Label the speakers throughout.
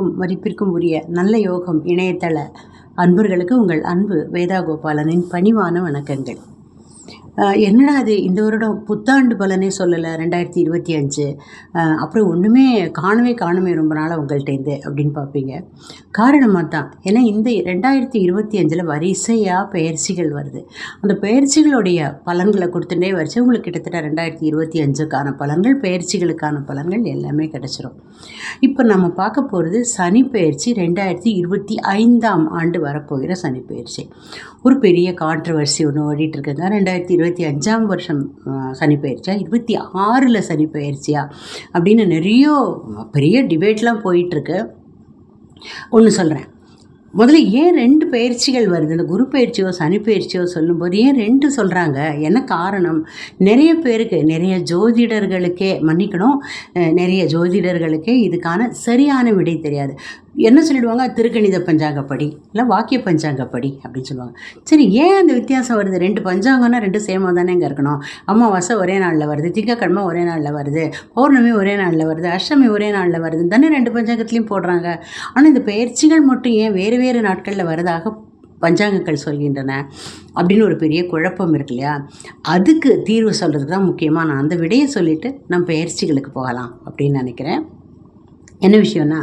Speaker 1: பிரியங்களுக்கும் மதிப்பிற்கும் உரிய நல்ல யோகம் இணையதள அன்பர்களுக்கு உங்கள் அன்பு வேதா கோபாலனின் பணிவான வணக்கங்கள். என்னடா அது இந்த வருடம் புத்தாண்டு பலனே சொல்லலை ரெண்டாயிரத்தி இருபத்தி அஞ்சு. அப்புறம் ஒன்றுமே காணவே காணுமே ரொம்ப நாளாக உங்கள்கிட்டேருந்து அப்படின்னு பார்ப்பீங்க காரணமாக தான் ஏன்னா இந்த ரெண்டாயிரத்தி இருபத்தி அஞ்சில் வரிசையாக பயிற்சிகள் வருது. அந்த பயிற்சிகளுடைய பலன்களை கொடுத்துட்டே வரிசை உங்களுக்கு கிட்டத்தட்ட ரெண்டாயிரத்தி இருபத்தி அஞ்சுக்கான பலன்கள் பயிற்சிகளுக்கான பலன்கள் எல்லாமே கிடச்சிரும். இப்போ நம்ம பார்க்க போகிறது சனி பயிற்சி ரெண்டாயிரத்தி இருபத்தி ஐந்தாம் ஆண்டு வரப்போகிற சனி பயிற்சி. ஒரு பெரிய கான்ட்ரவர்சி ஒன்று ஓடிட்டு இருக்குங்க. ரெண்டாயிரத்தி இருபத்தி இருபத்தி அஞ்சாம் வருஷம் சனி பயிற்சியா? இருபத்தி ஆறில் சனி பயிற்சியா? அப்படின்னு நிறைய பெரிய டிபேட்லாம் போயிட்டுருக்கு. ஒன்று சொல்கிறேன் முதல்ல ஏன் ரெண்டு பயிற்சிகள் வருது? இந்த குரு பயிற்சியோ சனி பயிற்சியோ சொல்லும்போது ஏன் ரெண்டு சொல்கிறாங்க என்ன காரணம்? நிறைய பேருக்கு நிறைய ஜோதிடர்களுக்கே மன்னிக்கணும் நிறைய ஜோதிடர்களுக்கே இதுக்கான சரியான விடை தெரியாது. என்ன சொல்லிடுவாங்க? திருக்கணித பஞ்சாங்கப்படி இல்லை வாக்கிய பஞ்சாங்கப்படி அப்படின்னு சொல்லுவாங்க. சரி ஏன் அந்த வித்தியாசம் வருது? ரெண்டு பஞ்சாங்கம்னா ரெண்டு சேமாக தானே இங்கே இருக்கணும். அமாவாசை ஒரே நாளில் வருது திங்கக்கிழமை ஒரே நாளில் வருது பௌர்ணமி ஒரே நாளில் வருது அஷ்டமி ஒரே நாளில் வருது தானே ரெண்டு பஞ்சாங்கத்துலேயும் போடுறாங்க. ஆனால் இந்த பயிற்சிகள் மட்டும் ஏன் வேறு வேறு நாட்களில் வருதாக பஞ்சாங்கங்கள் சொல்கின்றன அப்படின்னு ஒரு பெரிய குழப்பம் இருக்கு இல்லையா? அதுக்கு தீர்வு சொல்கிறதுக்கு தான் முக்கியமாக நான் அந்த விடையை சொல்லிவிட்டு நம்ம பயிற்சிகளுக்கு போகலாம் அப்படின்னு நினைக்கிறேன். என்ன விஷயம்னா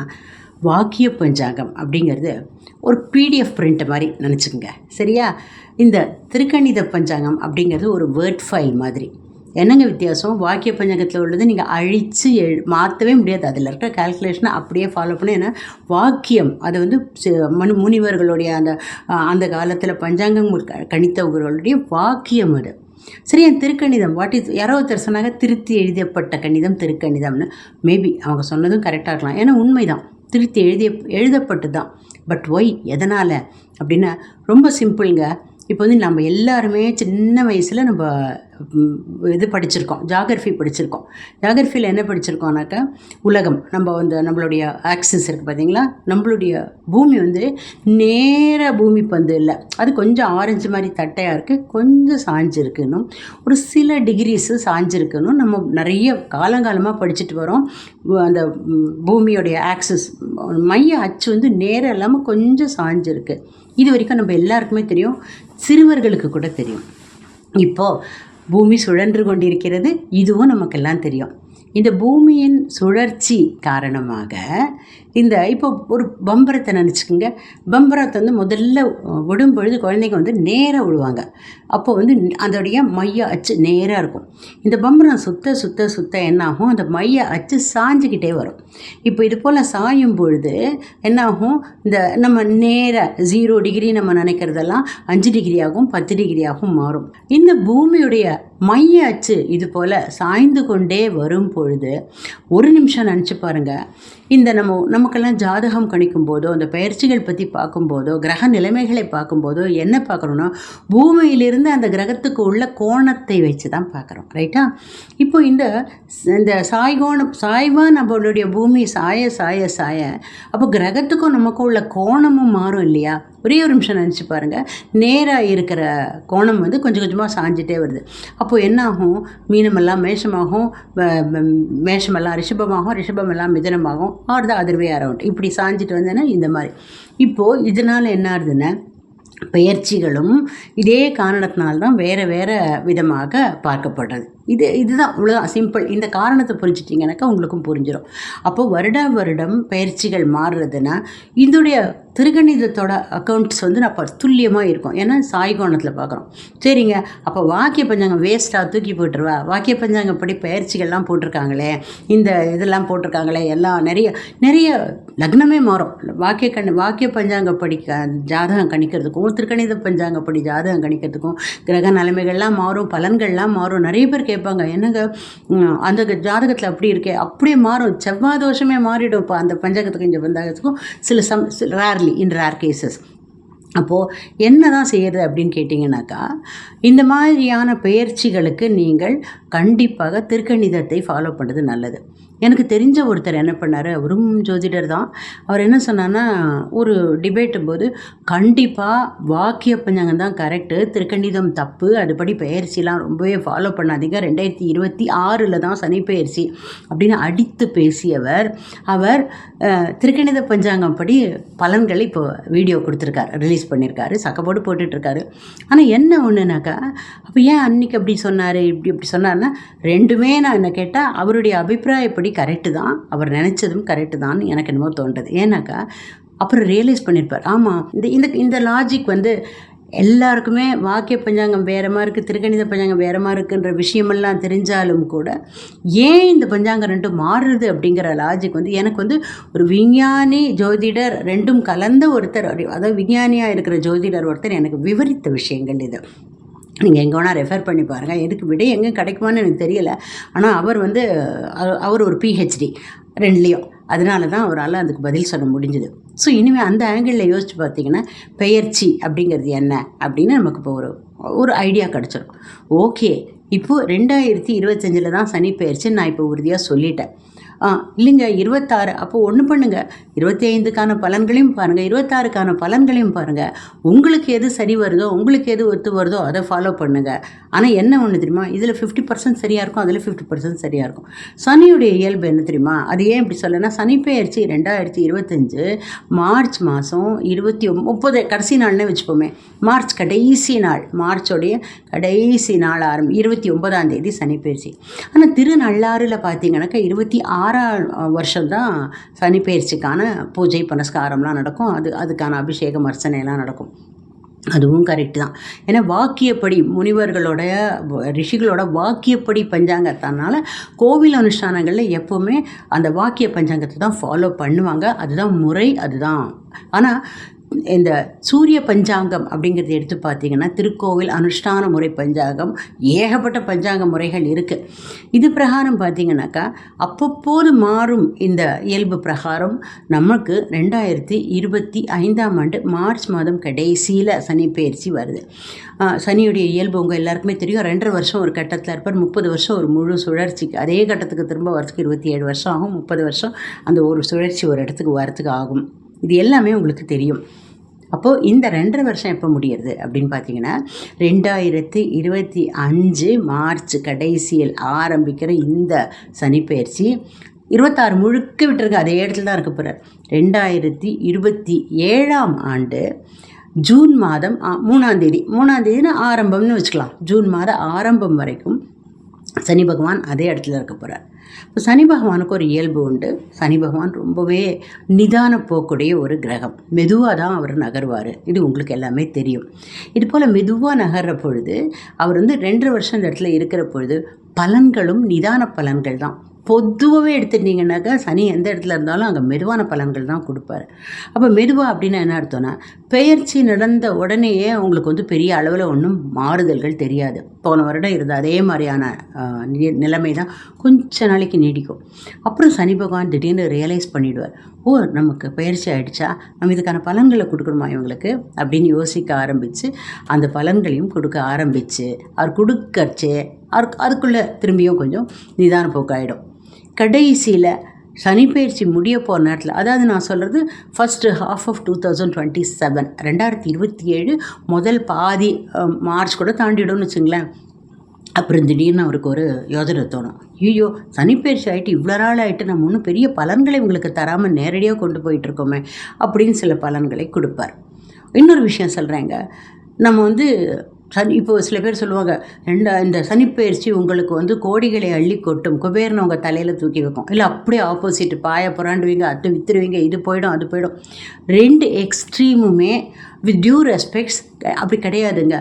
Speaker 1: வாக்கிய பஞ்சாங்கம் அப்படிங்கிறது ஒரு பிடிஎஃப் பிரிண்ட் மாதிரி நினச்சிக்கோங்க. சரியா? இந்த திருக்கணித பஞ்சாங்கம் அப்படிங்கிறது ஒரு வேர்ட் ஃபைல் மாதிரி. என்னங்க வித்தியாசம்? வாக்கிய பஞ்சாங்கத்தில் உள்ளது நீங்கள் அழித்து எழு மாற்றவே முடியாது. அதில் இருக்க கால்குலேஷனை அப்படியே ஃபாலோ பண்ணி ஏன்னா வாக்கியம் அது வந்து மனு முனிவர்களுடைய அந்த அந்த காலத்தில் பஞ்சாங்கம் க- கணித்தவர்களுடைய வாக்கியம் அது. சரி என் திருக்கணிதம்? வாட் இஸ் யாரோ ஒருத்தர் சொன்னாங்க திருத்தி எழுதப்பட்ட கணிதம் திருக்கணிதம்னு. மேபி அவங்க சொன்னதும் கரெக்டாக இருக்கலாம். ஏன்னா உண்மைதான். திருத்தி எழுதிய எழுதப்பட்டு தான் பட் ஒய் எதனால்? அப்படின்னா ரொம்ப சிம்பிளுங்க இப்போ வந்து நம்ம எல்லாருமே சின்ன வயசில் நம்ம இது படிச்சிருக்கோம். ஜாகிரஃபி படிச்சிருக்கோம். ஜாகிரஃபியில் என்ன படிச்சிருக்கோம்னாக்கா உலகம். நம்ம வந்து நம்மளுடைய ஆக்சிஸ் இருக்குது பார்த்தீங்களா நம்மளுடைய பூமி வந்து நேர பூமி பந்து இல்லை. அது கொஞ்சம் ஆரஞ்சு மாதிரி தட்டையாக இருக்குது கொஞ்சம் சாஞ்சிருக்குன்னு ஒரு சில டிகிரிஸு சாஞ்சிருக்குன்னு நம்ம நிறைய காலங்காலமாக படிச்சுட்டு வரோம். அந்த பூமியோடைய ஆக்சிஸ் மைய அச்சு வந்து நேரம் இல்லாமல் கொஞ்சம் சாஞ்சிருக்கு. இது வரைக்கும் நம்ம எல்லாருக்குமே தெரியும். சிறுவர்களுக்கு கூட தெரியும். இப்போது பூமி சுழன்று கொண்டிருக்கிறது. இதுவும் நமக்கெல்லாம் தெரியும். இந்த பூமியின் சுழற்சி காரணமாக இந்த இப்போ ஒரு பம்பரத்தை நினச்சிக்கோங்க. பம்பரத்தை வந்து முதல்ல விடும் பொழுது குழந்தைங்க வந்து நேராக விடுவாங்க. அப்போ வந்து அதோடைய மைய அச்சு நேராக இருக்கும். இந்த பம்பரம் சுத்த சுத்த சுத்த என்னாகும்? அந்த மைய அச்சு சாஞ்சிக்கிட்டே வரும். இப்போ இது போல் சாயும் பொழுது என்னாகும்? இந்த நம்ம நேராக ஜீரோ டிகிரி நம்ம நினைக்கிறதெல்லாம் அஞ்சு டிகிரி ஆகும் பத்து டிகிரி ஆகும் மாறும். இந்த பூமியுடைய மைய அச்சு இது போல் சாய்ந்து கொண்டே வரும் பொழுது ஒரு நிமிஷம் நினச்சி பாருங்கள் இந்த நம்ம நமக்கெல்லாம் ஜாதகம் கணிக்கும் போதோ அந்த பயிற்சிகள் பற்றி பார்க்கும்போதோ கிரக நிலைமைகளை பார்க்கும்போதோ என்ன பார்க்குறோன்னா பூமியிலிருந்து அந்த கிரகத்துக்கு உள்ள கோணத்தை வச்சு தான் பார்க்குறோம் ரைட்டா இப்போ இந்த இந்த சாய்கோணம் சாய்வாக நம்மளுடைய பூமி சாய சாய சாய அப்போ கிரகத்துக்கும் நமக்கும் உள்ள கோணமும் மாறும் இல்லையா? ஒரே ஒரு நிமிஷம் நினச்சி பாருங்கள் நேராக இருக்கிற கோணம் வந்து கொஞ்சம் கொஞ்சமாக சாஞ்சிட்டே வருது. அப்போது என்ன ஆகும் மீனமெல்லாம் மேஷமாகும் மேஷமெல்லாம் ரிஷபமாகும் ரிஷபமெல்லாம் மிதனமாகும் ஆறுதான் அதிர்வே அதர்வே அரவுண்ட் இப்படி சாஞ்சிட்டு வந்தேன்னா இந்த மாதிரி. இப்போது இதனால் என்ன ஆகுதுன்னா பெயர்ச்சிகளும் இதே காரணத்தினால்தான் வேறு வேறு விதமாக பார்க்கப்படுறது இது இதுதான் இவ்வளோதான் சிம்பிள் இந்த காரணத்தை புரிஞ்சிட்டிங்கனாக்கா உங்களுக்கும் புரிஞ்சிடும் அப்போது வருடா வருடம் பயிற்சிகள் மாறுறதுன்னா இதோடைய திருகணிதத்தோட அக்கௌண்ட்ஸ் வந்து நான் துல்லியமாக இருக்கும். ஏன்னா சாய்கோணத்தில் பார்க்குறோம். சரிங்க. அப்போ வாக்கிய பஞ்சாங்கம் வேஸ்ட்டாக தூக்கி போட்டுருவா. வாக்கிய பஞ்சாங்கப்படி பயிற்சிகள்லாம் போட்டிருக்காங்களே இந்த இதெல்லாம் போட்டிருக்காங்களே எல்லாம் நிறைய நிறைய லக்னமே மாறும். வாக்கிய கண் வாக்கிய பஞ்சாங்கப்படி க ஜாதகம் கணிக்கிறதுக்கும் திருக்கணித பஞ்சாங்கப்படி ஜாதகம் கணிக்கிறதுக்கும் கிரக நிலைமைகள்லாம் மாறும் பலன்கள்லாம் மாறும். நிறைய பேர் கேட்பாங்க. என்னங்க? அந்த ஜாதகத்தில் அப்படி இருக்கே. அப்படியே மாறும். செவ்வாய் தோஷமே மாறிடும். இப்போ அந்த பஞ்சாங்கத்துக்கும் இந்த பஞ்சாங்கத்துக்கும் சில some rarely in rare cases அப்போது என்ன தான் செய்கிறது அப்படின்னு கேட்டிங்கனாக்கா இந்த மாதிரியான பெயர்ச்சிகளுக்கு நீங்கள் கண்டிப்பாக திருக்கணிதத்தை ஃபாலோ பண்ணுறது நல்லது. எனக்கு தெரிஞ்ச ஒருத்தர் என்ன பண்ணார்? அவரும் ஜோதிடர் தான். அவர் என்ன சொன்னார்னா ஒரு டிபேட்டும் போது கண்டிப்பாக வாக்கிய பஞ்சாங்கம் தான் கரெக்டு திருக்கணிதம் தப்பு. அதுபடி பயிற்சிலாம் ரொம்பவே ஃபாலோ பண்ணாதீங்க. ரெண்டாயிரத்தி இருபத்தி ஆறில் தான் சனி பயிற்சி அப்படின்னு அடித்து பேசியவர் அவர் திருக்கணித பஞ்சாங்கம் படி பலன்களை இப்போ வீடியோ கொடுத்துருக்காரு ரிலீஸ் பண்ணியிருக்காரு சக்கப்போடு போட்டுட்ருக்காரு. ஆனால் என்ன ஒன்றுனாக்கா அப்போ ஏன் அன்னைக்கு அப்படி சொன்னார்? இப்படி இப்படி சொன்னார்னா ரெண்டுமே நான் என்ன கேட்டால் அவருடைய அபிப்பிராயப்படி கரெக்டு தான். அவர் நினச்சதும் கரெக்டு தான் எனக்கு என்னமோ தோன்றது. ஏன்னாக்கா அப்புறம் ரியலைஸ் பண்ணியிருப்பார் ஆமாம் இந்த இந்த இந்த லாஜிக் வந்து எல்லாருக்குமே வாக்கிய பஞ்சாங்கம் வேறு மாதிரி இருக்குது திருக்கணித பஞ்சாங்கம் வேறு மாதிரி இருக்குன்ற விஷயமெல்லாம் தெரிஞ்சாலும் கூட ஏன் இந்த பஞ்சாங்கம் ரெண்டும் மாறுது அப்படிங்கிற லாஜிக் வந்து எனக்கு வந்து ஒரு விஞ்ஞானி ஜோதிடர் ரெண்டும் கலந்த ஒருத்தர் அதாவது விஞ்ஞானியாக இருக்கிற ஜோதிடர் ஒருத்தர் எனக்கு விவரித்த விஷயங்கள் இது. நீங்கள் எங்கே வேணால் ரெஃபர் பண்ணி பாருங்கள் எதுக்கு விட எங்கே கிடைக்குமான்னு எனக்கு தெரியல. ஆனால் அவர் வந்து அவர் ஒரு பிஹெச்டி ரெண்டுலேயும். அதனால தான் அவரால் அதுக்கு பதில் சொல்ல முடிஞ்சுது. ஸோ இனிமேல் அந்த ஆங்கிளில் யோசிச்சு பார்த்தீங்கன்னா பெயர்ச்சி அப்படிங்கிறது என்ன? அப்படின்னு நமக்கு இப்போ ஒரு ஒரு ஐடியா கிடச்சிடும் ஓகே இப்போது ரெண்டாயிரத்தி இருபத்தஞ்சில் தான் சனி பெயர்ச்சின்னு நான் இப்போ உறுதியாக சொல்லிட்டேன். ஆ இல்லைங்க இருபத்தாறு. அப்போ ஒன்று பண்ணுங்கள் இருபத்தி ஐந்துக்கான பலன்களையும் பாருங்கள் இருபத்தாறுக்கான பலன்களையும் பாருங்கள் உங்களுக்கு எது சரி வருதோ உங்களுக்கு எது ஒத்து வருதோ அதை ஃபாலோ பண்ணுங்கள் ஆனால் என்ன ஒன்று தெரியுமா? இதில் ஃபிஃப்டி பர்சன்ட் சரியாக இருக்கும் அதில் ஃபிஃப்டி பர்சன்ட் சரியாக இருக்கும். சனியுடைய இயல்பு என்ன தெரியுமா? அது ஏன் இப்படி சொல்லனா சனி பெயர்ச்சி ரெண்டாயிரத்தி இருபத்தஞ்சு மார்ச் மாதம் இருபத்தி முப்பது கடைசி நாள்னே வச்சுப்போமே மார்ச் கடைசி நாள் மார்ச்சோடைய கடைசி நாள் ஆரம்பி இருபத்தி ஒன்பதாம் தேதி சனி பெயர்ச்சி. ஆனால் திருநள்ளாறில் பார்த்தீங்கன்னாக்கா இருபத்தி ஆறாம் வருஷம்தான் சனி பெயர்ச்சிக்கான பூஜை புனஸ்காரம்லாம் நடக்கும். அது அதுக்கான அபிஷேகம் அர்ச்சனைலாம் நடக்கும். அதுவும் கரெக்ட் தான். ஏன்னா வாக்கியப்படி முனிவர்களோட ரிஷிகளோட வாக்கியப்படி பஞ்சாங்கத்தனால கோவில் அனுஷ்டானங்களில் எப்போவுமே அந்த வாக்கிய பஞ்சாங்கத்தை தான் ஃபாலோ பண்ணுவாங்க. அதுதான் முறை அதுதான். ஆனால் இந்த சூரிய பஞ்சாங்கம் அப்படிங்கிறது எடுத்து பார்த்தீங்கன்னா திருக்கோவில் அனுஷ்டான முறை பஞ்சாங்கம் ஏகப்பட்ட பஞ்சாங்க முறைகள் இருக்குது இது பிரகாரம் பார்த்தீங்கன்னாக்கா அப்பப்போது மாறும் இந்த இயல்பு பிரகாரம். நமக்கு ரெண்டாயிரத்தி இருபத்தி ஐந்தாம் ஆண்டு மார்ச் மாதம் கடைசியில் சனி பயிற்சி வருது. சனியுடைய இயல்பு உங்கள் எல்லாருக்குமே தெரியும். ரெண்டரை வருஷம் ஒரு கட்டத்தில் இருப்பார் முப்பது வருஷம் ஒரு முழு சுழற்சிக்கு அதே கட்டத்துக்கு திரும்ப வரத்துக்கு இருபத்தி ஏழு வருஷம் ஆகும். முப்பது வருஷம் அந்த ஒரு சுழற்சி ஒரு இடத்துக்கு வரத்துக்கு ஆகும். இது எல்லாமே உங்களுக்கு தெரியும். அப்போது இந்த ரெண்டரை வருஷம் எப்போ முடியறது அப்படின்னு பார்த்தீங்கன்னா ரெண்டாயிரத்தி இருபத்தி அஞ்சு மார்ச் கடைசியில் ஆரம்பிக்கிற இந்த சனிப்பெயர்ச்சி இருபத்தாறு முழுக்க விட்டுருக்கு அதே இடத்துல தான் இருக்க போகிறார் ரெண்டாயிரத்தி இருபத்தி ஏழாம் ஆண்டு ஜூன் மாதம் மூணாந்தேதி மூணாம் தேதி. மூணாம் தேதினா ஆரம்பம்னு வச்சுக்கலாம். ஜூன் மாத ஆரம்பம் வரைக்கும் சனி பகவான் அதே இடத்துல இருக்க போகிறார் இப்போ சனி பகவானுக்கு ஒரு இயல்பு உண்டு. சனி பகவான் ரொம்பவே நிதான போக்குடைய ஒரு கிரகம். மெதுவாக தான் அவர் நகர்வார். இது உங்களுக்கு எல்லாமே தெரியும். இது போல் மெதுவாக நகர்ற பொழுது அவர் வந்து ரெண்டு வருஷம் இந்த இடத்துல இருக்கிற பொழுது பலன்களும் நிதான பலன்கள் தான். பொதுவாகவே எடுத்துட்டிங்கனாக்கா சனி எந்த இடத்துல இருந்தாலும் அங்கே மெதுவான பலன்கள் தான் கொடுப்பாரு. அப்போ மெதுவாக அப்படின்னா என்ன அர்த்தம்னா பெயர்ச்சி நடந்த உடனேயே உங்களுக்கு வந்து பெரிய அளவில் ஒன்றும் மாறுதல்கள் தெரியாது. போன வருடம் இருந்த அதே மாதிரியான நி- நிலைமை தான் கொஞ்ச நாளைக்கு நீடிக்கும். அப்புறம் சனி பகவான் திடீர்னு ரியலைஸ் பண்ணிவிடுவார் ஓ நமக்கு பயிற்சி ஆகிடுச்சா நம்ம இதுக்கான பலன்களை கொடுக்கணுமா இவங்களுக்கு? அப்படின்னு யோசிக்க ஆரம்பித்து அந்த பலன்களையும் கொடுக்க ஆரம்பித்து அவர் கொடுக்கறச்சே அவருக்கு அதுக்குள்ளே திரும்பியும் கொஞ்சம் நிதான போக்காயிடும். கடைசியில் சனிப்பயிற்சி முடிய போகிற நேரத்தில் அதாவது நான் சொல்கிறது first half of two thousand twenty seven ரெண்டாயிரத்தி இருபத்தி ஏழு முதல் பாதி மார்ச் கூட தாண்டிடும்னு வச்சுங்களேன். அப்புறம் திடீர்னு அவருக்கு ஒரு யோஜனை தோணும். ஐயோ சனிப்பயிற்சி ஆகிட்டு இவ்வளோ நாள் ஆகிட்டு நம்ம ஒன்றும் பெரிய பலன்களை உங்களுக்கு தராமல் நேரடியாக கொண்டு போயிட்டுருக்கோமே அப்படின்னு சில பலன்களை கொடுப்பார். இன்னொரு விஷயம் சொல்கிறேங்க நம்ம வந்து சனி இப்போ சில பேர் சொல்லுவாங்க ரெண்டு இந்த சனிப்பயிற்சி உங்களுக்கு வந்து கோடிகளை அள்ளி கொட்டும். குபேரனை உங்கள் தலையில் தூக்கி வைக்கும். இல்லை அப்படியே ஆப்போசிட் பாய புறாண்டுவீங்க அது வித்துருவீங்க இது போயிடும் அது போயிடும். ரெண்டு எக்ஸ்ட்ரீமுமே வித் டியூ ரெஸ்பெக்ட்ஸ் அப்படி கிடையாதுங்க.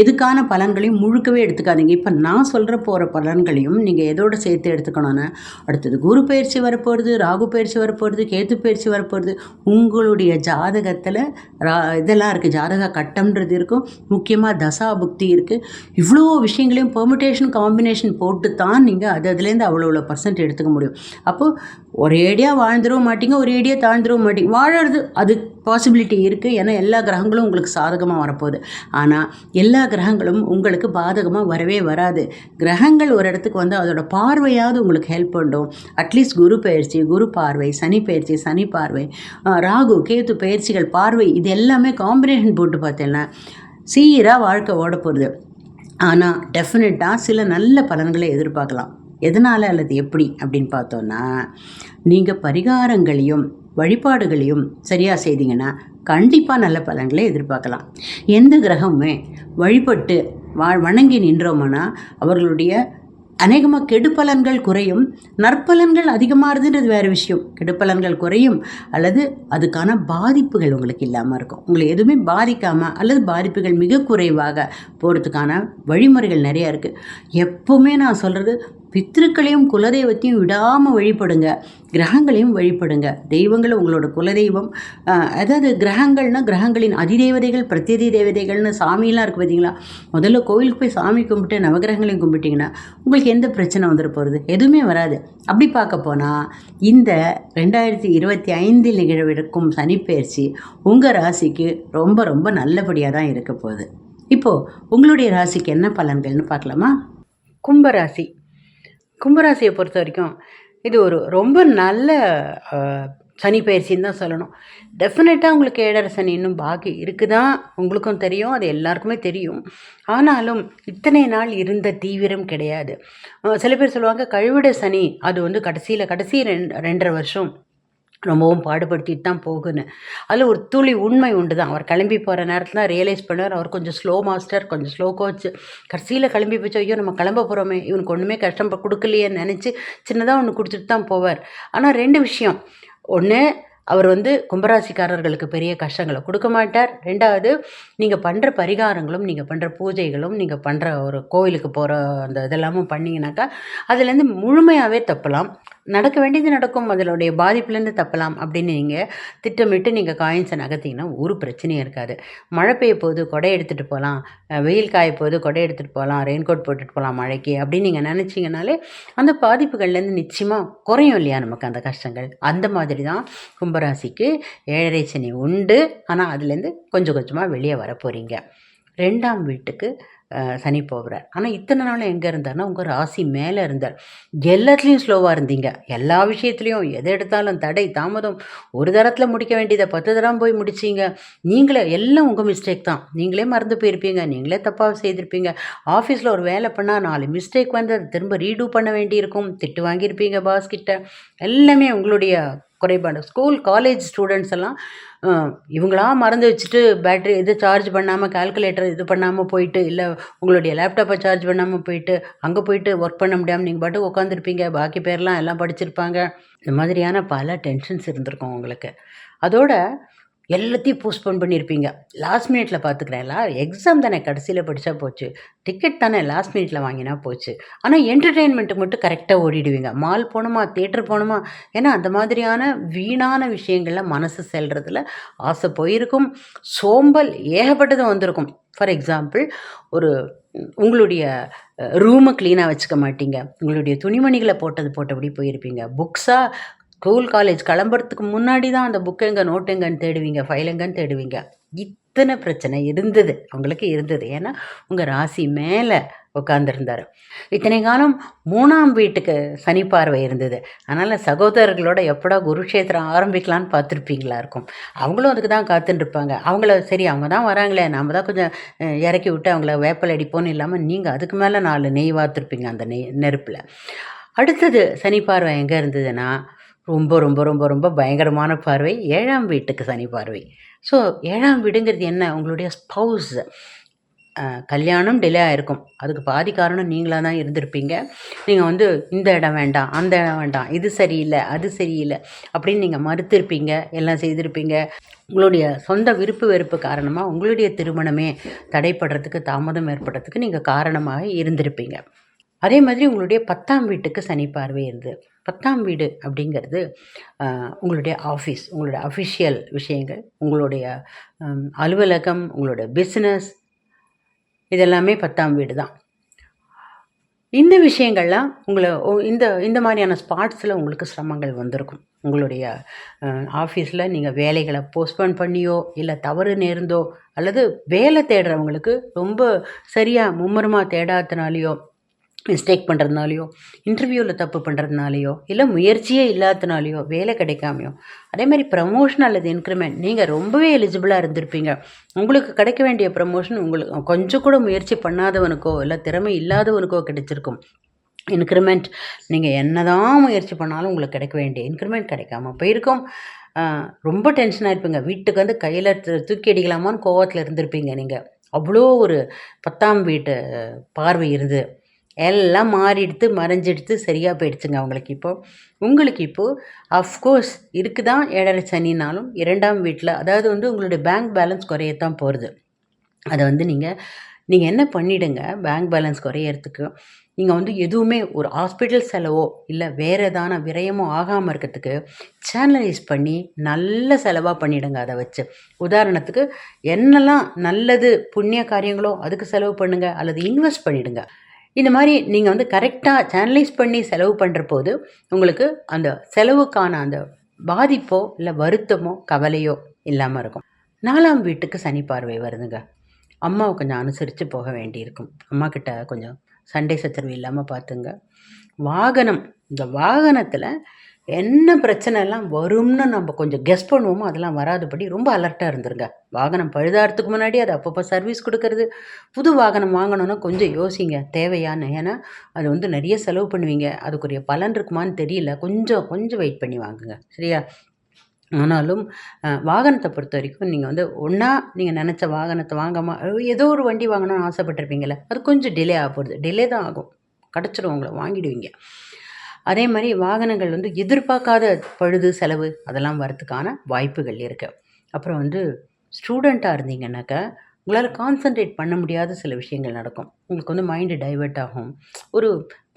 Speaker 1: எதுக்கான பலன்களையும் முழுக்கவே எடுத்துக்காதீங்க. இப்போ நான் சொல்கிற போகிற பலன்களையும் நீங்கள் எதோட சேர்த்து எடுத்துக்கணும்னா அடுத்தது குரு பயிற்சி வரப்போகிறது ராகு பயிற்சி வரப்போகிறது கேத்து பயிற்சி வரப்போகிறது உங்களுடைய ஜாதகத்தில் ரா இதெல்லாம் இருக்குது ஜாதக கட்டம்ன்றது இருக்கும். முக்கியமாக தசா புக்தி இருக்குது இவ்வளோ விஷயங்களையும் பெர்மிட்டேஷன் காம்பினேஷன் போட்டு தான் நீங்கள் அது அதுலேருந்து அவ்வளோ அவ்வளோ பர்சன்ட் எடுத்துக்க முடியும். அப்போது ஒரேடியாக வாழ்ந்துடவும் மாட்டீங்க ஒரேடியாக தாழ்ந்துடவும் மாட்டீங்க. வாழறது அது பாசிபிலிட்டி இருக்குது ஏன்னா எல்லா கிரகங்களும் உங்களுக்கு சாதகமாக வரப்போகுது. ஆனால் எல்லா கிரகங்களும் உங்களுக்கு பாதகமாக வரவே வராது. கிரகங்கள் ஒரு இடத்துக்கு வந்து அதோட பார்வையாவது உங்களுக்கு ஹெல்ப் பண்ணும். அட்லீஸ்ட் குரு பயிற்சி குரு பார்வை சனி பயிற்சி சனி பார்வை ராகு கேத்து பயிற்சிகள் பார்வை இது எல்லாமே காம்பினேஷன் போட்டு பார்த்தேன்னா சீராக வாழ்க்கை ஓட போகிறது ஆனால் டெஃபினட்டாக சில நல்ல பலன்களை எதிர்பார்க்கலாம். எதனால் அல்லது எப்படி அப்படின்னு பார்த்தோன்னா நீங்கள் பரிகாரங்களையும் வழிபாடுகளையும் சரியாக செய்தீங்கன்னா கண்டிப்பாக நல்ல பலன்களை எதிர்பார்க்கலாம். எந்த கிரகமுமே வழிபட்டு வா வணங்கி நின்றோம்னா அவர்களுடைய அநேகமாக கெடுப்பலன்கள் குறையும். நற்பலன்கள் அதிகமாகுதுன்றது வேறு விஷயம். கெடுப்பலன்கள் குறையும் அல்லது அதுக்கான பாதிப்புகள் உங்களுக்கு இல்லாமல் இருக்கும். உங்களை எதுவுமே பாதிக்காமல் அல்லது பாதிப்புகள் மிக குறைவாக போகிறதுக்கான வழிமுறைகள் நிறையா இருக்குது எப்போவுமே நான் சொல்கிறது பித்திருக்களையும் குலதெய்வத்தையும் விடாமல் வழிபடுங்க. கிரகங்களையும் வழிபடுங்க. தெய்வங்கள் உங்களோட குலதெய்வம். அதாவது கிரகங்கள்னா கிரகங்களின் அதிதேவதைகள் பிரத்யதி தேவதைகள்னு சாமியெல்லாம் இருக்குது பார்த்தீங்களா முதல்ல கோவிலுக்கு போய் சாமி கும்பிட்டு நவகிரகங்களையும் கும்பிட்டிங்கன்னா உங்களுக்கு எந்த பிரச்சனை வந்துட போகிறது எதுவுமே வராது. அப்படி பார்க்க போனால் இந்த ரெண்டாயிரத்தி இருபத்தி ஐந்தில் நிகழவிருக்கும் சனிப்பெயர்ச்சி உங்கள் ராசிக்கு ரொம்ப ரொம்ப நல்லபடியாக தான் இருக்க போகுது. இப்போது உங்களுடைய ராசிக்கு என்ன பலன்கள்னு பார்க்கலாமா? கும்பராசி. கும்பராசியை பொறுத்த வரைக்கும் இது ஒரு ரொம்ப நல்ல சனி பயிற்சின்னு தான் சொல்லணும். டெஃபினட்டாக உங்களுக்கு ஏழரை சனி இன்னும் பாக்கி இருக்குதான் உங்களுக்கும் தெரியும் அது எல்லாருக்குமே தெரியும். ஆனாலும் இத்தனை நாள் இருந்த தீவிரம் கிடையாது. சில பேர் சொல்லுவாங்க கழுவிட சனி அது வந்து கடைசியில் கடைசி ரெண்டு ரெண்டரை வருஷம். ரொம்பவும் பாடுபடுத்திட்டு தான் போகுன்னு. அதில் ஒரு துளி உண்மை உண்டு தான் அவர் கிளம்பி போகிற நேரத்தில் தான் ரியலைஸ் பண்ணார் அவர் கொஞ்சம் ஸ்லோ மாஸ்டர் கொஞ்சம் ஸ்லோ கோச் கடைசியில் கிளம்பி போச்சு ஐயோ நம்ம கிளம்ப போகிறோமே இவனுக்கு ஒன்றுமே கஷ்டம் கொடுக்கலையேன்னு நினச்சி சின்னதாக ஒன்று கொடுத்துட்டு தான் போவார். ஆனால் ரெண்டு விஷயம். ஒன்று அவர் வந்து கும்பராசிக்காரர்களுக்கு பெரிய கஷ்டங்களை கொடுக்க மாட்டார். ரெண்டாவது நீங்கள் பண்ணுற பரிகாரங்களும் நீங்கள் பண்ணுற பூஜைகளும் நீங்கள் பண்ணுற ஒரு கோயிலுக்கு போகிற அந்த இதெல்லாமும் பண்ணிங்கனாக்கா அதுலேருந்து முழுமையாகவே தப்பலாம். நடக்க வேண்டியது நடக்கும். அதனுடைய பாதிப்புலேருந்து தப்பலாம் அப்படின்னு நீங்கள் திட்டமிட்டு நீங்கள் காயின்ஸை நகர்த்திங்கன்னா ஒரு பிரச்சனையும் இருக்காது. மழை பெய்ய போது கொடை எடுத்துகிட்டு போகலாம். வெயில் காய போது கொடை எடுத்துகிட்டு போகலாம். ரெயின் கோட் போட்டுட்டு போகலாம் மழைக்கு அப்படின்னு நீங்கள் நினச்சிங்கனாலே அந்த பாதிப்புகள்லேருந்து நிச்சயமாக குறையும் இல்லையா நமக்கு அந்த கஷ்டங்கள்? அந்த மாதிரி தான் கும்பராசிக்கு ஏழரை சனி உண்டு. ஆனால் அதுலேருந்து கொஞ்சம் கொஞ்சமாக வெளியே வர போகிறீங்க ரெண்டாம் வீட்டுக்கு சனி போகிறார். ஆனால் இத்தனை நாள் எங்கே இருந்தார்னா உங்கள் ராசி மேலே இருந்தார். எல்லாத்துலேயும் ஸ்லோவாக இருந்தீங்க. எல்லா விஷயத்துலையும் எதை எடுத்தாலும் தடை தாமதம். ஒரு தரத்தில் முடிக்க வேண்டியதை பத்து தரம் போய் முடிச்சிங்க. நீங்களே எல்லாம் உங்கள் மிஸ்டேக் தான். நீங்களே மறந்து போயிருப்பீங்க. நீங்களே தப்பாக செய்திருப்பீங்க. ஆஃபீஸில் ஒரு வேலை பண்ணால் நாலு மிஸ்டேக் வந்து அதை திரும்ப ரீடூ பண்ண வேண்டியிருக்கும். திட்டு வாங்கியிருப்பீங்க பாஸ்கிட்ட எல்லாமே உங்களுடைய குறைபாடு. ஸ்கூல் காலேஜ் ஸ்டூடெண்ட்ஸ் எல்லாம் இவங்களா மறந்து வச்சுட்டு பேட்ரி இது சார்ஜ் பண்ணாமல் கால்குலேட்டர் இது பண்ணாமல் போயிட்டு இல்லை உங்களுடைய லேப்டாப்பை சார்ஜ் பண்ணாமல் போயிட்டு அங்கே போயிட்டு ஒர்க் பண்ண முடியாமல் நீங்கள் பாட்டு உட்காந்துருப்பீங்க பாக்கி பேர்லாம் எல்லாம் படிச்சிருப்பாங்க. இந்த மாதிரியான பல டென்ஷன்ஸ் இருந்திருக்கும் உங்களுக்கு. அதோட எல்லாத்தையும் போஸ்ட்போன் பண்ணியிருப்பீங்க லாஸ்ட் மினிட்ல பார்த்துக்கிறேன்ல எக்ஸாம் தானே கடைசியில் படித்தா போச்சு. டிக்கெட் தானே லாஸ்ட் மினிட்ல வாங்கினா போச்சு. ஆனால் என்டர்டெயின்மெண்ட்டுக்கு மட்டும் கரெக்டாக ஓடிடுவீங்க. மால் போகணுமா தேட்டர் போகணுமா ஏன்னா அந்த மாதிரியான வீணான விஷயங்களில் மனசு செல்றதுல ஆசை போயிருக்கும். சோம்பல் ஏகப்பட்டது வந்திருக்கும். ஃபார் எக்ஸாம்பிள் ஒரு உங்களுடைய ரூமை க்ளீனாக வச்சுக்க மாட்டீங்க. உங்களுடைய துணிமணிகளை போட்டது போட்டபடி போயிருப்பீங்க. புக்ஸாக ஸ்கூல் காலேஜ் கிளம்புறதுக்கு முன்னாடி தான் அந்த புக் எங்கே நோட் எங்கன்னு தேடுவீங்க ஃபைல் எங்கன்னு தேடுவீங்க. இத்தனை பிரச்சனை இருந்தது. அவங்களுக்கு இருந்தது. ஏன்னா உங்கள் ராசி மேலே உட்காந்துருந்தார் இத்தனை காலம் மூணாம் வீட்டுக்கு சனி பார்வை இருந்தது. அதனால் சகோதரர்களோட எப்படா குருக்ஷேத்திரம் ஆரம்பிக்கலான்னு பார்த்துருப்பீங்களா இருக்கும். அவங்களும் அதுக்கு தான் காத்துட்டுருப்பாங்க அவங்கள சரி அவங்க தான் வராங்களே நம்ம தான் கொஞ்சம் இறக்கி விட்டு அவங்கள வேப்பல் அடிப்போன்னு இல்லாமல் நீங்கள் அதுக்கு மேலே நாலு நெய் வாத்துருப்பீங்க அந்த நெய் நெருப்பில். அடுத்தது சனி பார்வை எங்கே இருந்ததுன்னா ரொம்ப ரொம்ப ரொம்ப ரொம்ப பயங்கரமான பார்வை. ஏழாம் வீட்டுக்கு சனி பார்வை. ஸோ ஏழாம் வீடுங்கிறது என்ன? உங்களுடைய ஸ்பௌஸ் கல்யாணம் டிலே ஆகிருக்கும் அதுக்கு பாதி காரணம் நீங்களாக தான் இருந்திருப்பீங்க. நீங்கள் வந்து இந்த இடம் வேண்டாம் அந்த இடம் வேண்டாம் இது சரியில்லை அது சரியில்லை அப்படின்னு நீங்கள் மறுத்திருப்பீங்க எல்லாம் செய்திருப்பீங்க. உங்களுடைய சொந்த விருப்பு வெறுப்பு காரணமாக உங்களுடைய திருமணமே தடைப்படுறதுக்கு தாமதம் ஏற்படுறதுக்கு நீங்கள் காரணமாக இருந்திருப்பீங்க. அதே மாதிரி உங்களுடைய பத்தாம் வீட்டுக்கு சனி பார்வை இருந்தது. பத்தாம் வீடு அப்படிங்கிறது உங்களுடைய ஆஃபீஸ் உங்களுடைய அஃபிஷியல் விஷயங்கள் உங்களுடைய அலுவலகம் உங்களுடைய பிஸ்னஸ் இதெல்லாமே பத்தாம் வீடு தான். இந்த விஷயங்கள்லாம் உங்களை இந்த இந்த மாதிரியான ஸ்பாட்ஸில் உங்களுக்கு சிரமங்கள் வந்திருக்கும். உங்களுடைய ஆஃபீஸில் நீங்கள் வேலைகளை போஸ்ட்போன் பண்ணியோ இல்லை தவறு நேர்ந்தோ அல்லது வேலை தேடுறவங்களுக்கு ரொம்ப சரியாக மும்முரமாக தேடாதனாலேயோ மிஸ்டேக் பண்ணுறதுனாலையோ இன்டர்வியூவில் தப்பு பண்ணுறதுனாலையோ இல்லை முயற்சியே இல்லாதனாலையோ வேலை கிடைக்காமையோ அதே மாதிரி ப்ரமோஷன் அல்லது இன்க்ரிமெண்ட் நீங்கள் ரொம்பவே எலிஜிபிளாக இருந்திருப்பீங்க. உங்களுக்கு கிடைக்க வேண்டிய ப்ரமோஷன் உங்களுக்கு கொஞ்சம் கூட முயற்சி பண்ணாதவனுக்கோ இல்லை திறமை இல்லாதவனுக்கோ கிடைச்சிருக்கும். இன்க்ரிமெண்ட் நீங்கள் என்னதான் முயற்சி பண்ணாலும் உங்களுக்கு கிடைக்க வேண்டிய இன்க்ரிமெண்ட் கிடைக்காம போயிருக்கோம். ரொம்ப டென்ஷனாக இருப்பீங்க. வீட்டுக்கு வந்து கையில் தூக்கி அடிக்கலாமான்னு கோவத்தில் இருந்திருப்பீங்க நீங்கள் அவ்வளோ ஒரு பத்தாம் வீட்டு பார்வை இருந்து எல்லாம் மாறிடுத்து மறைஞ்சிடுத்து சரியாக போயிடுச்சுங்க அவங்களுக்கு இப்போது உங்களுக்கு இப்போது அஃப்கோர்ஸ் இருக்குதான் ஏழரை சனினாலும் இரண்டாம் வீட்டில் அதாவது வந்து உங்களுடைய பேங்க் பேலன்ஸ் குறையத்தான் போகிறது அதை வந்து நீங்கள் நீங்கள் என்ன பண்ணிவிடுங்க பேங்க் பேலன்ஸ் குறையறதுக்கு. நீங்கள் வந்து எதுவுமே ஒரு ஹாஸ்பிட்டல் செலவோ இல்லை வேறு எதான விரயமோ ஆகாமல் இருக்கிறதுக்கு சேனலைஸ் பண்ணி நல்ல செலவாக பண்ணிவிடுங்க அதை வச்சு. உதாரணத்துக்கு என்னெல்லாம் நல்லது புண்ணிய காரியங்களோ அதுக்கு செலவு பண்ணுங்கள் அல்லது இன்வெஸ்ட் பண்ணிவிடுங்க இந்த மாதிரி நீங்கள் வந்து கரெக்டாக சேனலைஸ் பண்ணி செலவு பண்ணுற போது உங்களுக்கு அந்த செலவுக்கான அந்த பாதிப்போ இல்லை வருத்தமோ கவலையோ இல்லாமல் இருக்கும். நாலாம் வீட்டுக்கு சனி பார்வை வருதுங்க. அம்மாவை கொஞ்சம் அனுசரித்து போக வேண்டியிருக்கும். அம்மா கிட்ட கொஞ்சம் சண்டை சச்சரவு இல்லாமல் பார்த்துங்க. வாகனம் இந்த வாகனத்தில் என்ன பிரச்சனை எல்லாம் வரும்னு நம்ம கொஞ்சம் கெஸ் பண்ணுவோமோ அதெல்லாம் வராதபடி ரொம்ப அலர்ட்டாக இருந்துருங்க. வாகனம் பழுதாகிறதுக்கு முன்னாடி அது அப்பப்போ சர்வீஸ் கொடுக்கறது. புது வாகனம் வாங்கணும்னா கொஞ்சம் யோசிங்க. தேவையான்னு ஏன்னா அது வந்து நிறைய செலவு பண்ணுவீங்க. அதுக்குரிய பலன் இருக்குமான்னு தெரியல. கொஞ்சம் கொஞ்சம் வெயிட் பண்ணி வாங்குங்க. சரியா? ஆனாலும் வாகனத்தை பொறுத்த வரைக்கும் நீங்கள் வந்து ஒன்றா நீங்கள் நினச்ச வாகனத்தை வாங்காமல் ஏதோ ஒரு வண்டி வாங்கணும்னு ஆசைப்பட்டிருப்பீங்களே அது கொஞ்சம் டிலே ஆக போகுது டிலே தான் ஆகும். கிடச்சிரும் உங்களை வாங்கிடுவீங்க. அதே மாதிரி வாகனங்கள் வந்து எதிர்பார்க்காத பழுது செலவு அதெல்லாம் வரதுக்கான வாய்ப்புகள் இருக்குது அப்புறம் வந்து ஸ்டூடெண்ட்டாக இருந்தீங்கன்னாக்கா உங்களால் கான்சன்ட்ரேட் பண்ண முடியாத சில விஷயங்கள் நடக்கும். உங்களுக்கு வந்து மைண்டு டைவர்ட் ஆகும். ஒரு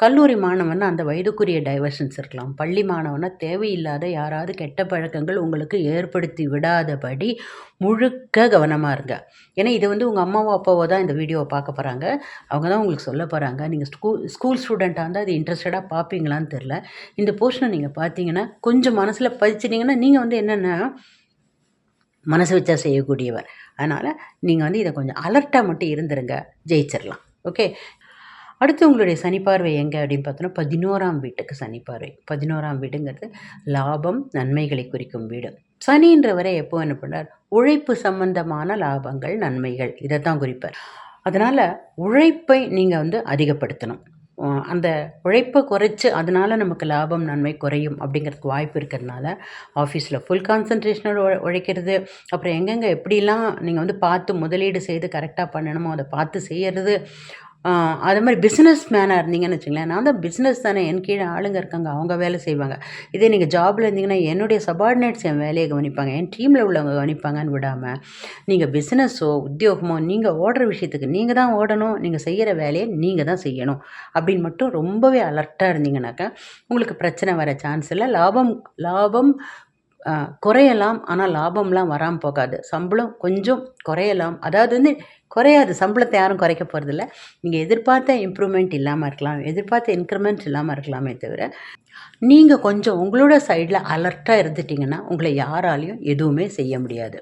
Speaker 1: கல்லூரி மாணவன்னா அந்த வயதுக்குரிய டைவர்ஷன்ஸ் இருக்கலாம். பள்ளி மாணவனா தேவையில்லாத யாராவது கெட்ட பழக்கங்கள் உங்களுக்கு ஏற்படுத்தி விடாதபடி முழுக்க கவனமாக இருங்க. ஏன்னா இது வந்து உங்கள் அம்மாவோ அப்பாவோ தான் இந்த வீடியோவை பார்க்க போகிறாங்க அவங்க தான் உங்களுக்கு சொல்ல போகிறாங்க நீங்கள் ஸ்கூல் ஸ்கூல் ஸ்டூடெண்ட்டாக இருந்தால் அது இன்ட்ரெஸ்டடாக பார்ப்பீங்களான்னு தெரில இந்த போர்ஷனை நீங்கள் பார்த்தீங்கன்னா கொஞ்சம் மனசில் பதிச்சிட்டிங்கன்னா நீங்கள் வந்து என்னென்னா மனசு வச்சா செய்யக்கூடியவர். அதனால் நீங்கள் வந்து இதை கொஞ்சம் அலர்ட்டாக மட்டும் இருந்துருங்க ஜெயிச்சிடலாம் ஓகே? அடுத்து உங்களுடைய சனிப்பார்வை எங்கே அப்படின்னு பார்த்தோன்னா பதினோராம் வீட்டுக்கு சனிப்பார்வை பதினோராம் வீடுங்கிறது லாபம் நன்மைகளை குறிக்கும் வீடு. சனின்றவரை எப்போ என்ன பண்ணார் உழைப்பு சம்பந்தமான லாபங்கள் நன்மைகள் இதை தான் குறிப்பார். அதனால் உழைப்பை நீங்கள் வந்து அதிகப்படுத்தணும். அந்த உழைப்பை குறைச்சி அதனால் நமக்கு லாபம் நன்மை குறையும் அப்படிங்கிறதுக்கு வாய்ப்பு இருக்கிறதுனால ஆஃபீஸில் ஃபுல் கான்சன்ட்ரேஷனோட உழைக்கிறது. அப்புறம் எங்கெங்கே எப்படிலாம் நீங்கள் வந்து பார்த்து முதலீடு செய்து கரெக்டாக பண்ணணுமோ அதை பார்த்து செய்யறது. அது மாதிரி பிஸ்னஸ் மேனாக இருந்தீங்கன்னு வச்சுங்களேன் நான் தான் பிஸ்னஸ் தானே என் கீழே ஆளுங்க இருக்காங்க அவங்க வேலை செய்வாங்க. இதே நீங்கள் ஜாபில் இருந்தீங்கன்னா என்னுடைய சபார்டினேட்ஸ் என் வேலையை கவனிப்பாங்க என் டீமில் உள்ளவங்க கவனிப்பாங்கன்னு விடாமல் நீங்கள் பிஸ்னஸோ உத்தியோகமோ நீங்கள் ஓடுற விஷயத்துக்கு நீங்கள் தான் ஓடணும் நீங்கள் செய்கிற வேலையை நீங்கள் தான் செய்யணும் அப்படின்னு மட்டும் ரொம்பவே அலர்ட்டாக இருந்தீங்கன்னாக்கா உங்களுக்கு பிரச்சனை வர சான்ஸ் இல்லை. லாபம் லாபம் குறையலாம் ஆனால் லாபம்லாம் வராமல் போகாது. சம்பளம் கொஞ்சம் குறையலாம். அதாவது வந்து குறையாது. சம்பளத்தை யாரும் குறைக்க போகிறதில்ல நீங்கள் எதிர்பார்த்த இம்ப்ரூவ்மெண்ட் இல்லாமல் இருக்கலாம். எதிர்பார்த்த இன்க்ரிமெண்ட் இல்லாமல் இருக்கலாமே தவிர நீங்கள் கொஞ்சம் உங்களோட சைடில் அலர்ட்டாக இருந்துட்டிங்கன்னா உங்களை யாராலையும் எதுவுமே செய்ய முடியாது.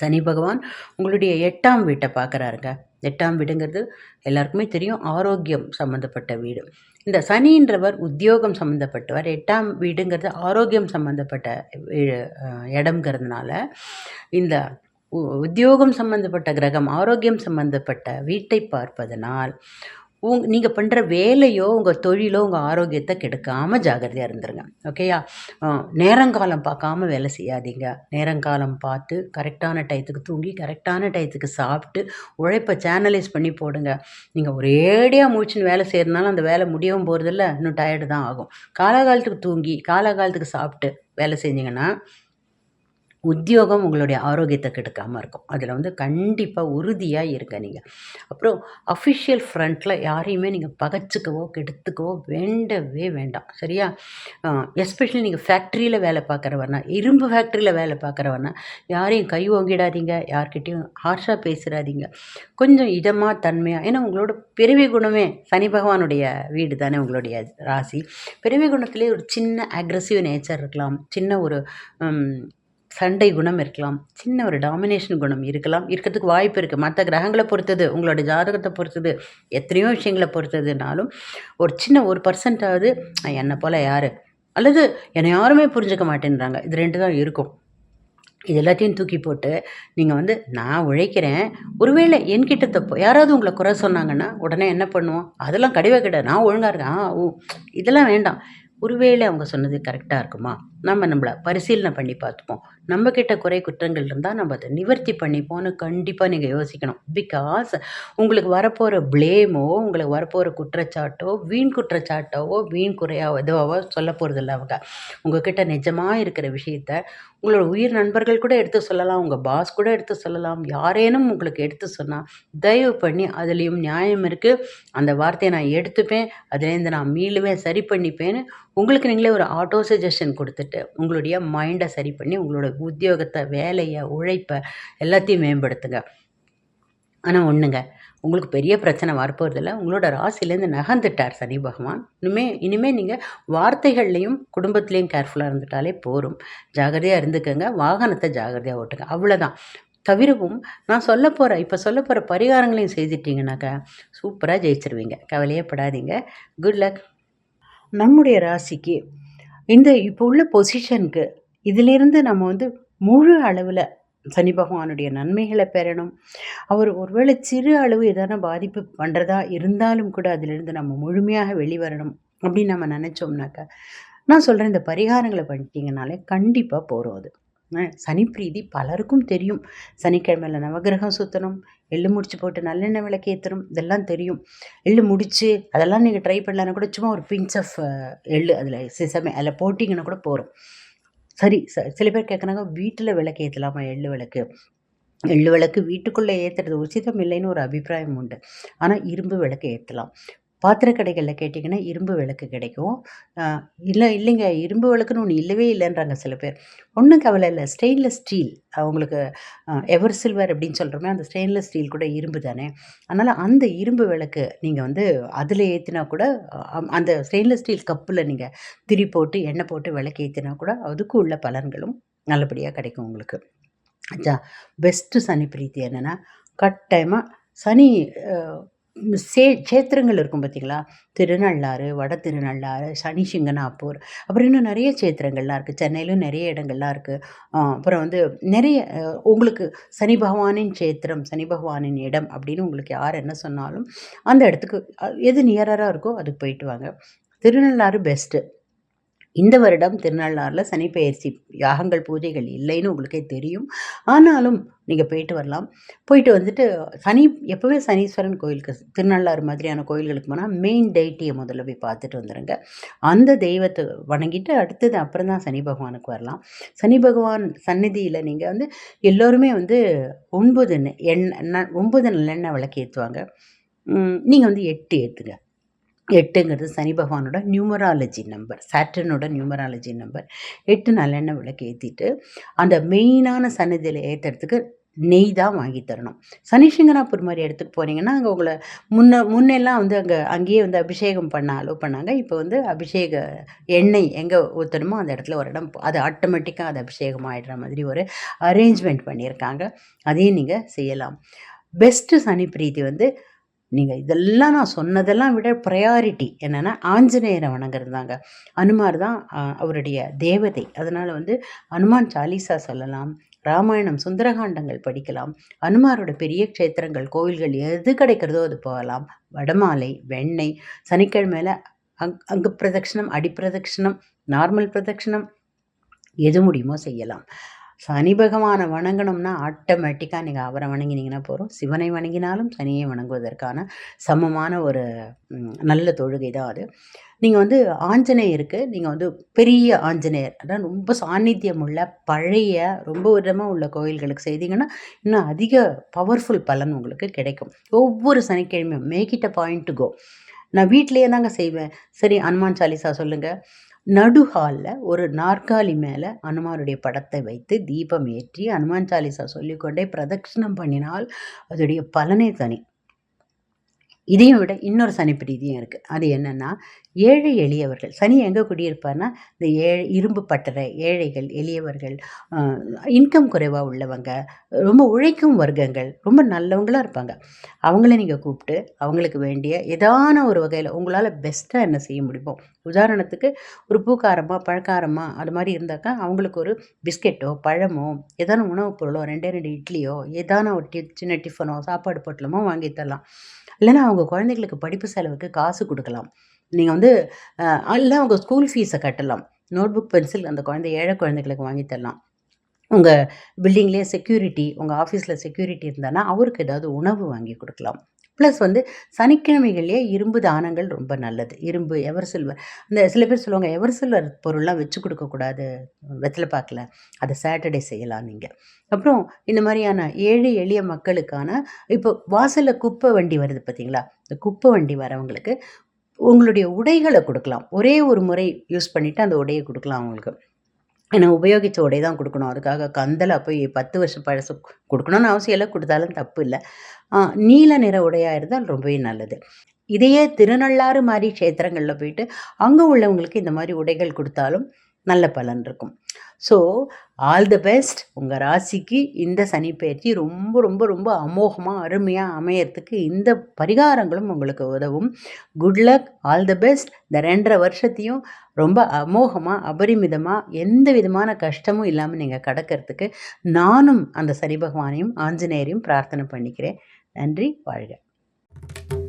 Speaker 1: சனி பகவான் உங்களுடைய எட்டாம் வீட்டை பார்க்குறாருங்க. எட்டாம் வீடுங்கிறது எல்லாருக்குமே தெரியும். ஆரோக்கியம் சம்மந்தப்பட்ட வீடு. இந்த சனின்றவர் உத்தியோகம் சம்மந்தப்பட்டவர் எட்டாம் வீடுங்கிறது ஆரோக்கியம் சம்மந்தப்பட்ட இடம்ங்கிறதுனால இந்த உ- உத்தியோகம் சம்மந்தப்பட்ட கிரகம் ஆரோக்கியம் சம்மந்தப்பட்ட வீட்டை பார்ப்பதனால் உங் நீங்கள் பண்ணுற வேலையோ உங்கள் தொழிலோ உங்கள் ஆரோக்கியத்தை கெடுக்காமல் ஜாகிரதையாக இருந்துருங்க. ஓகேயா நேரங்காலம் பார்க்காம வேலை செய்யாதீங்க. நேரங்காலம் பார்த்து கரெக்டான டயத்துக்கு தூங்கி கரெக்டான டயத்துக்கு சாப்பிட்டு உழைப்பை சேனலைஸ் பண்ணி போடுங்க. நீங்கள் ஒரேடியாக மூச்சுன்னு வேலை செய்கிறதுனால அந்த வேலை முடியவும் போகிறதில்ல இன்னும் டயர்டு தான் ஆகும். காலகாலத்துக்கு தூங்கி காலகாலத்துக்கு சாப்பிட்டு வேலை செஞ்சிங்கன்னா உத்தியோகம் உங்களுடைய ஆரோக்கியத்தை கெடுக்காமல் இருக்கும். அதில் வந்து கண்டிப்பாக உறுதியாக இருங்க நீங்கள் அப்புறம் அஃபிஷியல் ஃப்ரண்ட்டில் யாரையுமே நீங்கள் பகச்சிக்கவோ கெடுத்துக்கவோ வேண்டவே வேண்டாம். சரியா? எஸ்பெஷலி நீங்கள் ஃபேக்ட்ரியில் வேலை பார்க்குறவனா இரும்பு ஃபேக்ட்ரியில் வேலை பார்க்குறவனா யாரையும் கை ஓங்கிடாதீங்க யார்கிட்டையும் ஹார்ஷாக பேசுகிறாதீங்க கொஞ்சம் இதமாக தன்மையாக ஏன்னா உங்களோட பிறவி குணமே சனி பகவானுடைய வீடு தானே உங்களுடைய ராசி. பிறவி குணத்திலே ஒரு சின்ன அக்ரஸிவ் நேச்சர் இருக்கலாம். சின்ன ஒரு சண்டை குணம் இருக்கலாம். சின்ன ஒரு டாமினேஷன் குணம் இருக்கலாம். இருக்கிறதுக்கு வாய்ப்பு இருக்குது மற்ற கிரகங்களை பொறுத்தது உங்களோட ஜாதகத்தை பொறுத்தது எத்தனையோ விஷயங்களை பொறுத்ததுனாலும் ஒரு சின்ன ஒரு பர்சன்டாவது என்னை போல் யார்? அல்லது என்னை யாருமே புரிஞ்சுக்க மாட்டேன்றாங்க. இது ரெண்டு தான் இருக்கும். இது எல்லாத்தையும் தூக்கி போட்டு நீங்கள் வந்து நான் உழைக்கிறேன். ஒருவேளை என்கிட்ட தப்பு யாராவது உங்களை குறை சொன்னாங்கன்னா உடனே என்ன பண்ணுவோம்? அதெல்லாம் கிடையவே கிடையாது நான் ஒழுங்காக இருக்கேன். ஆ ஓ இதெல்லாம் வேண்டாம். ஒருவேளை அவங்க சொன்னது கரெக்டாக இருக்குமா? நம்ம நம்மளை பரிசீலனை பண்ணி பார்த்துப்போம். நம்மக்கிட்ட குறை குற்றங்கள் இருந்தால் நம்ம அதை நிவர்த்தி பண்ணிப்போன்னு கண்டிப்பாக நீங்கள் யோசிக்கணும். பிகாஸ் உங்களுக்கு வரப்போகிற ப்ளேமோ உங்களுக்கு வரப்போகிற குற்றச்சாட்டோ வீண் குற்றச்சாட்டோவோ வீண் குறையாவோ எதுவாவோ சொல்ல போகிறதில்ல அவங்க. உங்ககிட்ட நிஜமாக இருக்கிற விஷயத்த உங்களோட உயிர் நண்பர்கள் கூட எடுத்து சொல்லலாம் உங்கள் பாஸ் கூட எடுத்து சொல்லலாம் யாரேனும் உங்களுக்கு எடுத்து சொன்னால் தயவு பண்ணி அதுலேயும் நியாயம் இருக்குது அந்த வார்த்தையை நான் எடுத்துப்பேன் அதுலேருந்து நான் மீளுவேன் சரி பண்ணிப்பேன்னு உங்களுக்கு நீங்களே ஒரு ஆட்டோ சஜஷன் கொடுத்துட்டு உங்களுடைய மைண்டை சரி பண்ணி உங்களோட உத்தியோகத்தை வேலையை உழைப்பை எல்லாத்தையும் மேம்படுத்துங்க. ஆனால் ஒன்றுங்க உங்களுக்கு பெரிய பிரச்சனை வரப்போகிறதில்ல உங்களோட ராசிலேருந்து நகர்ந்துட்டார் சனி பகவான். இனிமே இனிமேல் நீங்கள் வார்த்தைகள்லேயும் குடும்பத்துலேயும் கேர்ஃபுல்லாக இருந்துட்டாலே போகும் ஜாகிரதையாக இருந்துக்கோங்க. வாகனத்தை ஜாகிரதையாக ஓட்டுங்க. அவ்வளோதான் தவிரவும் நான் சொல்ல போகிற இப்போ சொல்ல போகிற பரிகாரங்களையும் செய்துட்டிங்கனாக்கா சூப்பராக ஜெயிச்சிருவீங்க. கவலையே படாதீங்க. குட் லக் நம்முடைய ராசிக்கு இந்த இப்போ உள்ள பொசிஷனுக்கு இதிலிருந்து நம்ம வந்து முழு அளவில் சனி பகவானுடைய நன்மைகளை பெறணும். அவர் ஒருவேளை சிறு அளவு எதனா பாதிப்பு பண்ணுறதா இருந்தாலும் கூட அதிலிருந்து நம்ம முழுமையாக வெளிவரணும் அப்படின்னு நம்ம நினச்சோம்னாக்கா நான் சொல்கிறேன் இந்த பரிகாரங்களை பண்ணிட்டீங்கனாலே கண்டிப்பாக போகிறோம் அது. சனி பிரீதி பலருக்கும் தெரியும். சனிக்கிழமையில் நவகிரகம் சுற்றணும் எள்ளு முடிச்சு போட்டு நல்லெண்ணெய் விளக்கு ஏற்றணும் இதெல்லாம் தெரியும். எள்ளு முடித்து அதெல்லாம் நீங்கள் ட்ரை பண்ணலான்னா கூட சும்மா ஒரு பிஞ்ச் ஆஃப் எள்ளு அதில் சிசமே அதில் போட்டிங்கன்னா கூட போகிறோம் சரி ச சில பேர் கேட்குறாங்க வீட்டில் விளக்கு ஏற்றலாமா எள்ளு விளக்கு. எள்ளு விளக்கு வீட்டுக்குள்ளே ஏற்றுறது உச்சிதம் இல்லைன்னு ஒரு அபிப்பிராயம் உண்டு. ஆனால் இரும்பு விளக்கு ஏற்றலாம் பாத்திர கடைகளில் கேட்டிங்கன்னா இரும்பு விளக்கு கிடைக்கும். இல்லை இல்லைங்க இரும்பு விளக்குன்னு ஒன்று இல்லவே இல்லைன்றாங்க சில பேர். ஒன்றும் கவலை இல்லை. ஸ்டெயின்லெஸ் ஸ்டீல் அவங்களுக்கு எவர் சில்வர் அப்படின்னு சொல்கிறோமே அந்த ஸ்டெயின்லெஸ் ஸ்டீல் கூட இரும்பு தானே. அதனால் அந்த இரும்பு விளக்கு நீங்கள் வந்து அதில் ஏற்றினா கூட அந்த ஸ்டெயின்லெஸ் ஸ்டீல் கப்பில் நீங்கள் திரி போட்டு எண்ணெய் போட்டு விளக்கு ஏற்றினா கூட அதுக்கும் உள்ள பலன்களும் நல்லபடியாக கிடைக்கும் உங்களுக்கு. அச்சா பெஸ்ட்டு சனி பிரீத்தி என்னென்னா கட்டாயமாக சனி சே சேத்திரங்கள் இருக்கும் பார்த்திங்களா திருநள்ளாறு வட திருநள்ளாறு சனி சிங்கனாப்பூர் அப்புறம் இன்னும் நிறைய சேத்திரங்கள்லாம் இருக்குது சென்னையிலும் நிறைய இடங்கள்லாம் இருக்குது அப்புறம் வந்து நிறைய உங்களுக்கு சனி பகவானின் சேத்திரம் சனி பகவானின் இடம் அப்படின்னு உங்களுக்கு யார் என்ன சொன்னாலும் அந்த இடத்துக்கு எது நியராக இருக்கோ அதுக்கு போயிட்டு வாங்க. திருநள்ளாறு பெஸ்ட்டு இந்த வருடம் திருநள்ளாறில் சனிப்பெயர்ச்சி யாகங்கள் பூஜைகள் இல்லைன்னு உங்களுக்கே தெரியும். ஆனாலும் நீங்கள் போயிட்டு வரலாம். போயிட்டு வந்துட்டு சனி எப்போவே சனீஸ்வரன் கோயிலுக்கு திருநள்ளாறு மாதிரியான கோயில்களுக்கு போனால் மெயின் டெய்ட்டியை முதல்ல போய் பார்த்துட்டு வந்துடுங்க அந்த தெய்வத்தை வணங்கிட்டு அடுத்தது அப்புறம் தான் சனி பகவானுக்கு வரலாம். சனி பகவான் சந்நிதியில் நீங்கள் வந்து எல்லோருமே வந்து ஒன்பது எண்ணெய் ஒன்பது நல்லெண்ணெய் விளக்கு ஏற்றுவாங்க நீங்கள் வந்து எட்டு ஏற்றுங்க எட்டுங்கிறது சனி பகவானோட நியூமராலஜி நம்பர் சாட்டர்னோட நியூமராலஜி நம்பர். எட்டு நல்லெண்ணெய் விளக்கு ஏற்றிட்டு அந்த மெயினான சன்னதியில் ஏற்றுறதுக்கு நெய் தான் வாங்கி தரணும். சனிசிங்கனாப்பூர் மாதிரி இடத்துக்கு போனீங்கன்னா அங்கே உங்களை முன்ன முன்னெல்லாம் வந்து அங்கே அங்கேயே வந்து அபிஷேகம் பண்ண அலோவ் பண்ணாங்க. இப்போ வந்து அபிஷேக எண்ணெய் எங்கே ஊற்றணுமோ அந்த இடத்துல ஒரு இடம் அது ஆட்டோமேட்டிக்காக அது அபிஷேகம் ஆகிடுற மாதிரி ஒரு அரேஞ்ச்மெண்ட் பண்ணியிருக்காங்க. அதையும் நீங்கள் செய்யலாம். பெஸ்ட்டு சனி பிரீத்தி வந்து நீங்கள் இதெல்லாம் நான் சொன்னதெல்லாம் விட ப்ரையாரிட்டி என்னென்னா ஆஞ்சநேயரை வணங்குறதாங்க அனுமார் தான் அவருடைய தேவதை. அதனால் வந்து அனுமான் சாலிசா சொல்லலாம் ராமாயணம் சுந்தரகாண்டங்கள் படிக்கலாம் அனுமாரோட பெரிய க்ஷேத்திரங்கள் கோவில்கள் எது கிடைக்கிறதோ அது போகலாம். வடமாலை வெண்ணெய் சனிக்கிழமையில் அங் அங்கு பிரதட்சிணம் அடிப்பிரதட்சிணம் நார்மல் பிரதட்சிணம் எது முடியுமோ செய்யலாம். சனி பகவானை வணங்கணும்னா ஆட்டோமேட்டிக்காக நீங்கள் அவரை வணங்கினீங்கன்னா போதும். சிவனை வணங்கினாலும் சனியை வணங்குவதற்கான சமமான ஒரு நல்ல தொழுகை தான் அது. நீங்கள் வந்து ஆஞ்சநேயருக்கு நீங்கள் வந்து பெரிய ஆஞ்சநேயர் அதான் ரொம்ப சாநித்தியம் உள்ள பழைய ரொம்ப விதமாக உள்ள கோயில்களுக்கு செய்தீங்கன்னா இன்னும் அதிக பவர்ஃபுல் பலன் உங்களுக்கு கிடைக்கும். ஒவ்வொரு சனிக்கிழமையும் make it a point to go நான் வீட்லேயே தாங்க செய்வேன். சரி அனுமான் சாலிசா சொல்லுங்கள் நடுஹாலில் ஒரு நாற்காலி மேலே அனுமாருடைய படத்தை வைத்து தீபம் ஏற்றி அனுமான் சாலிசா சொல்லிக்கொண்டே பிரதட்சிணம் பண்ணினால் அதோடைய பலனே தனி. இதையும் விட இன்னொரு சனிப்பிரீதியும் இருக்குது அது என்னென்னா ஏழை எளியவர்கள். சனி எங்கே குடியிருப்பார்னா இந்த ஏழை இரும்பு பட்டறை ஏழைகள் எளியவர்கள் இன்கம் குறைவாக உள்ளவங்க ரொம்ப உழைக்கும் வர்க்கங்கள் ரொம்ப நல்லவங்களாக இருப்பாங்க. அவங்கள நீங்கள் கூப்பிட்டு அவங்களுக்கு வேண்டிய ஏதான ஒரு வகையில் உங்களால் பெஸ்ட்டாக என்ன செய்ய முடியுமோ. உதாரணத்துக்கு ஒரு பூக்காரமாக பழக்காரமாக அது மாதிரி இருந்தாக்கா அவங்களுக்கு ஒரு பிஸ்கெட்டோ பழமோ ஏதான உணவுப் பொருளோ ரெண்டே ரெண்டு இட்லியோ ஏதான ஒரு டி சின்ன டிஃபனோ சாப்பாடு பொட்டலமோ வாங்கி தரலாம். இல்லைன்னா அவங்க குழந்தைங்களுக்கு படிப்பு செலவுக்கு காசு கொடுக்கலாம். நீங்கள் வந்து இல்லை உங்கள் ஸ்கூல் ஃபீஸை கட்டலாம். நோட்புக் பென்சில் அந்த குழந்தை ஏழை குழந்தைகளுக்கு வாங்கி தரலாம். உங்கள் பில்டிங்லேயே செக்யூரிட்டி உங்கள் ஆஃபீஸில் செக்யூரிட்டி இருந்தானா அவருக்கு ஏதாவது உணவு வாங்கி கொடுக்கலாம். ப்ளஸ் வந்து சனிக்கிழமைகள்லேயே இரும்பு தானங்கள் ரொம்ப நல்லது. இரும்பு எவர் சில்வர் இந்த சில பேர் சொல்லுவாங்க எவர் சில்வர் பொருள்லாம் வச்சு கொடுக்கக்கூடாது வெத்தலை பார்க்கல அதை சாட்டர்டே செய்யலாம் நீங்கள் அப்புறம் இந்த மாதிரியான ஏழை எளிய மக்களுக்கான இப்போ வாசலில் குப்பை வண்டி வருது பார்த்தீங்களா இந்த குப்பை வண்டி வரவங்களுக்கு உங்களுடைய உடைகளை கொடுக்கலாம். ஒரே ஒரு முறை யூஸ் பண்ணிவிட்டு அந்த உடையை கொடுக்கலாம் அவங்களுக்கு. ஏன்னா உபயோகித்த உடை தான் கொடுக்கணும். அதுக்காக கந்தலை போய் பத்து வருஷம் பழசு கொடுக்கணும்னு அவசியம் இல்லை. கொடுத்தாலும் தப்பு இல்லை. நீல நிற உடையாக இருந்தால் ரொம்பவே நல்லது. இதையே திருநள்ளாறு மாதிரி க்ஷேத்திரங்களில் போயிட்டு அங்கே உள்ளவங்களுக்கு இந்த மாதிரி உடைகள் கொடுத்தாலும் நல்ல பலன் இருக்கும். ஸோ ஆல் தி பெஸ்ட் உங்கள் ராசிக்கு இந்த சனி பயிற்சி ரொம்ப ரொம்ப ரொம்ப அமோகமாக அருமையாக அமையறதுக்கு இந்த பரிகாரங்களும் உங்களுக்கு உதவும். Good luck all the best இந்த ரெண்டரை வருஷத்தையும் ரொம்ப அமோகமாக அபரிமிதமாக எந்த விதமான கஷ்டமும் இல்லாமல் நீங்கள் கடக்கிறதுக்கு நானும் அந்த சனி பகவானையும் ஆஞ்சநேயரையும் பிரார்த்தனை பண்ணிக்கிறேன். நன்றி. வாழ்க.